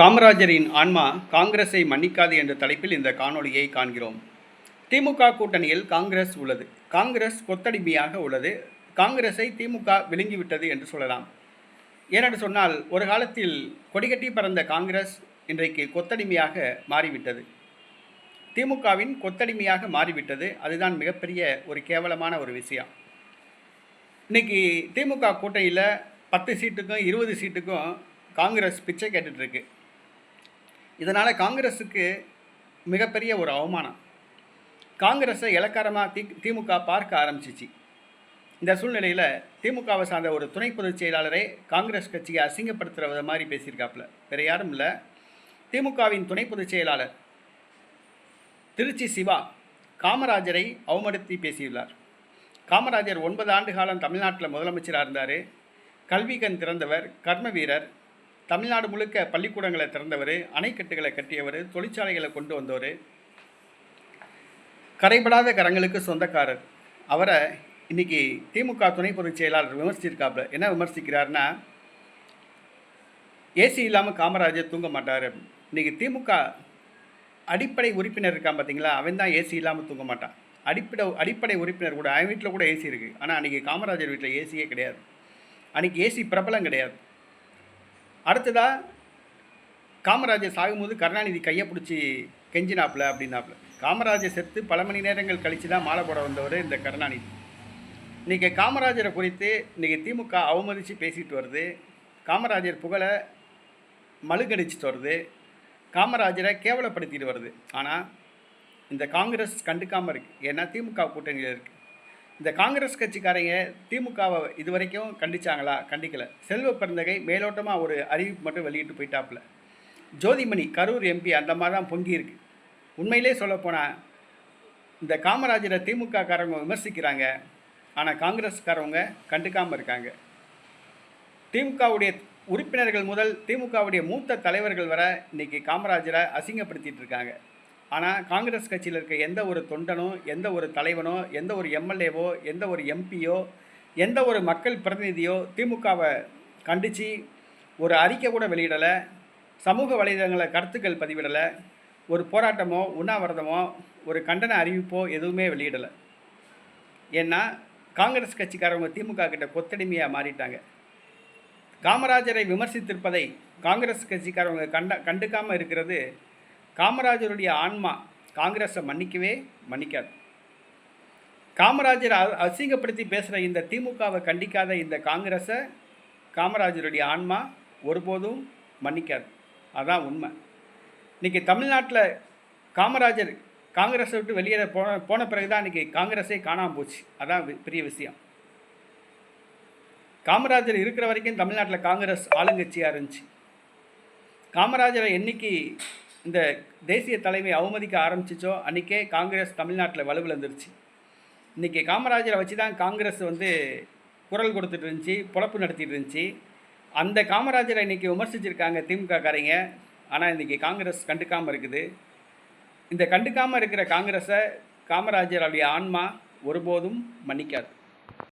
காமராஜரின் ஆன்மா காங்கிரஸை மன்னிக்காது என்ற தலைப்பில் இந்த காணொளியை காண்கிறோம். திமுக கூட்டணியில் காங்கிரஸ் உள்ளது. காங்கிரஸ் கொத்தடிமையாக உள்ளது. காங்கிரஸை திமுக விழுங்கிவிட்டது என்று சொல்லலாம். ஏனென்று சொன்னால் ஒரு காலத்தில் கொடிகட்டி பறந்த காங்கிரஸ் இன்றைக்கு கொத்தடிமையாக மாறிவிட்டது. திமுகவின் கொத்தடிமையாக மாறிவிட்டது. அதுதான் மிகப்பெரிய ஒரு கேவலமான ஒரு விஷயம். இன்னைக்கு திமுக கூட்டணியில் பத்து சீட்டுக்கும் இருபது சீட்டுக்கும் காங்கிரஸ் பிச்சை கேட்டுட்ருக்கு இதனால் காங்கிரஸுக்கு மிகப்பெரிய ஒரு அவமானம். காங்கிரஸை இலக்காரமாக தி திமுக பார்க்க ஆரம்பிச்சிச்சு. இந்த சூழ்நிலையில் திமுகவை சார்ந்த ஒரு துணை பொதுச் செயலாளரே காங்கிரஸ் கட்சியை அசிங்கப்படுத்துகிற மாதிரி பேசியிருக்காப்புல. வேறு யாரும் இல்லை. திமுகவின் துணை பொதுச் செயலாளர் திருச்சி சிவா காமராஜரை அவமதித்து பேசியுள்ளார். காமராஜர் ஒன்பது ஆண்டு காலம் தமிழ்நாட்டில் முதலமைச்சராக இருந்தார். கல்வி கண் திறந்தவர் கர்ம வீரர் தமிழ்நாடு முழுக்க பள்ளிக்கூடங்களை திறந்தவர் அணைக்கட்டுகளை கட்டியவர் தொழிற்சாலைகளை கொண்டு வந்தவர் கரைபடாத கரங்களுக்கு சொந்தக்காரர். அவரை இன்னைக்கு திமுக துணை பொதுச் செயலாளர் விமர்சிச்சிருக்காப்புல என்ன விமர்சிக்கிறாருன்னா ஏசி இல்லாமல் காமராஜர் தூங்க மாட்டார். இன்றைக்கி திமுக அடிப்படை உறுப்பினர் இருக்கான் பார்த்தீங்களா அவன் தான் ஏசி இல்லாமல் தூங்க மாட்டான். அடிப்படை அடிப்படை உறுப்பினர் கூட அவன் வீட்டில் கூட ஏசி இருக்குது ஆனால் அன்றைக்கி காமராஜர் வீட்டில் ஏசியே கிடையாது. அன்றைக்கி ஏசி பிரபலம் கிடையாது. அடுத்ததாக காமராஜர் சாகும்போது கருணாநிதி கையை பிடிச்சி கெஞ்சினாப்புல அப்படின்னாப்புல. காமராஜர் செத்து பல மணி நேரங்கள் கழித்து தான் மாலை போட வந்தவர் இந்த கருணாநிதி. இன்றைக்கி காமராஜரை குறித்து இன்றைக்கி திமுக அவமதித்து பேசிட்டு வருது. காமராஜர் புகழை மழுகடிச்சிட்டு வருது காமராஜரை கேவலப்படுத்திட்டு வருது. ஆனால் இந்த காங்கிரஸ் கண்டுக்காமல் இருக்குது ஏன்னா திமுக கூட்டணியில் இருக்குது இந்த காங்கிரஸ் கட்சிக்காரங்க திமுகவை இது வரைக்கும் கண்டிச்சாங்களா? கண்டிக்கலை. செல்வ பிறந்தகை மேலோட்டமாக ஒரு அறிவிப்பு மட்டும் வெளியிட்டு போயிட்டாப்புல. ஜோதிமணி கரூர் எம்பி அந்த மாதிரி தான் பொங்கியிருக்கு உண்மையிலே சொல்லப்போனால் இந்த காமராஜரை திமுக காரவங்க விமர்சிக்கிறாங்க. ஆனால் காங்கிரஸ்காரவங்க கண்டுக்காமல் இருக்காங்க. திமுகவுடைய உறுப்பினர்கள் முதல் திமுகவுடைய மூத்த தலைவர்கள் வர இன்றைக்கி காமராஜரை அசிங்கப்படுத்திகிட்டு இருக்காங்க. ஆனால் காங்கிரஸ் கட்சியில் இருக்க எந்த ஒரு தொண்டனோ எந்த ஒரு தலைவனோ எந்த ஒரு எம்எல்ஏவோ எந்த ஒரு எம்பியோ எந்த ஒரு மக்கள் பிரதிநிதியோ திமுகவை கண்டித்து ஒரு அறிக்கை கூட வெளியிடலை சமூக வலைதளங்களில் கருத்துக்கள் பதிவிடலை ஒரு போராட்டமோ உண்ணாவிரதமோ ஒரு கண்டன அறிவிப்போ எதுவுமே வெளியிடலை. ஏன்னா காங்கிரஸ் கட்சிக்காரவங்க திமுக கிட்ட கொத்தடிமையாக மாறிட்டாங்க. காமராஜரை விமர்சித்திருப்பதை காங்கிரஸ் கட்சிக்காரவங்க கண்ட கண்டுக்காமல் இருக்கிறது காமராஜருடைய ஆன்மா காங்கிரஸை மன்னிக்கவே மன்னிக்காது. காமராஜரை அசிங்கப்படுத்தி பேசுகிற இந்த திமுகவை கண்டிக்காத இந்த காங்கிரஸை காமராஜருடைய ஆன்மா ஒருபோதும் மன்னிக்காது. அதான் உண்மை. இன்றைக்கி தமிழ்நாட்டில் காமராஜர் காங்கிரஸை விட்டு வெளியேற போன போன பிறகு தான் இன்றைக்கி காங்கிரஸே காணாமல் போச்சு. அதான் வி- பெரிய விஷயம். காமராஜர் இருக்கிற வரைக்கும் தமிழ்நாட்டில் காங்கிரஸ் ஆளுங்கட்சியாக இருந்துச்சு. காமராஜரை என்றைக்கு இந்த தேசிய தலைமை அவமதிக்க ஆரம்பிச்சிச்சோ அன்றைக்கே காங்கிரஸ் தமிழ்நாட்டில் வலுவிழந்துருச்சு இன்றைக்கி காமராஜரை வச்சு தான் காங்கிரஸ் வந்து குரல் கொடுத்துட்டு இருந்துச்சு பொழப்பு நடத்திட்டு இருந்துச்சு அந்த காமராஜரை இன்றைக்கி விமர்சிச்சிருக்காங்க திமுக காரங்க ஆனால் இன்றைக்கி காங்கிரஸ் கண்டுக்காமல் இருக்குது. இந்த கண்டுக்காமல் இருக்கிற காங்கிரஸை காமராஜர் காமராஜருடைய ஆன்மா ஒருபோதும் மன்னிக்காது.